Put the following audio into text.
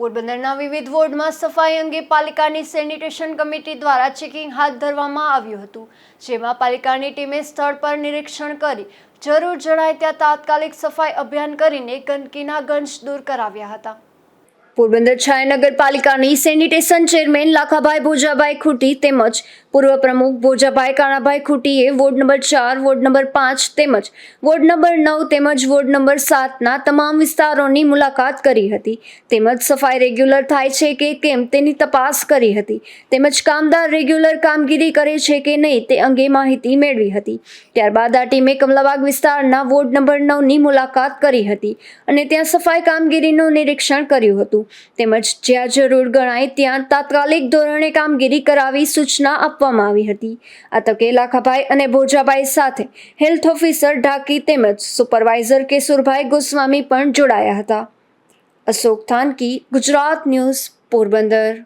પોરબંદરના વિવિધ વોર્ડમાં સફાઈ અંગે પાલિકાની સેનિટેશન કમિટી દ્વારા ચેકિંગ હાથ ધરવામાં આવ્યું હતું, જેમાં પાલિકાની ટીમે સ્થળ પર નિરીક્ષણ કરી જરૂર જણાય ત્યાં તાત્કાલિક સફાઈ અભિયાન કરીને ગંદકીના ગંજ દૂર કરાવ્યા હતા. પોરબંદર છાયા નગરપાલિકાની સેનિટેશન ચેરમેન લાખાભાઈ ભોજાભાઈ ખૂટી તેમજ પૂર્વ પ્રમુખ ભોજાભાઈ કાણાભાઈ ખૂટીએ વોર્ડ નંબર ચાર, વોર્ડ નંબર પાંચ તેમજ વોર્ડ નંબર નવ તેમજ વોર્ડ નંબર સાતના તમામ વિસ્તારોની મુલાકાત કરી હતી. તેમજ સફાઈ રેગ્યુલર થાય છે કે કેમ તેની તપાસ કરી હતી. તેમજ કામદાર રેગ્યુલર કામગીરી કરે છે કે નહીં તે અંગે માહિતી મેળવી હતી. ત્યારબાદ આ ટીમે કમલાબાગ વિસ્તારના વોર્ડ નંબર નવની મુલાકાત કરી હતી અને ત્યાં સફાઈ કામગીરીનું નિરીક્ષણ કર્યું હતું. તેમજ જ્યાં જરૂર ગણાય ત્યાં તાત્કાલિક ધોરણે કામગીરી કરાવી સૂચના આપવામાં આવી હતી. આ તકે લાખાભાઈ અને ભોજાભાઈ સાથે હેલ્થ ઓફિસર ઢાકી તેમજ સુપરવાઇઝર કેશુરભાઈ ગોસ્વામી પણ જોડાયા હતા. અશોક થાનકી, ગુજરાત ન્યૂઝ પોરબંદર.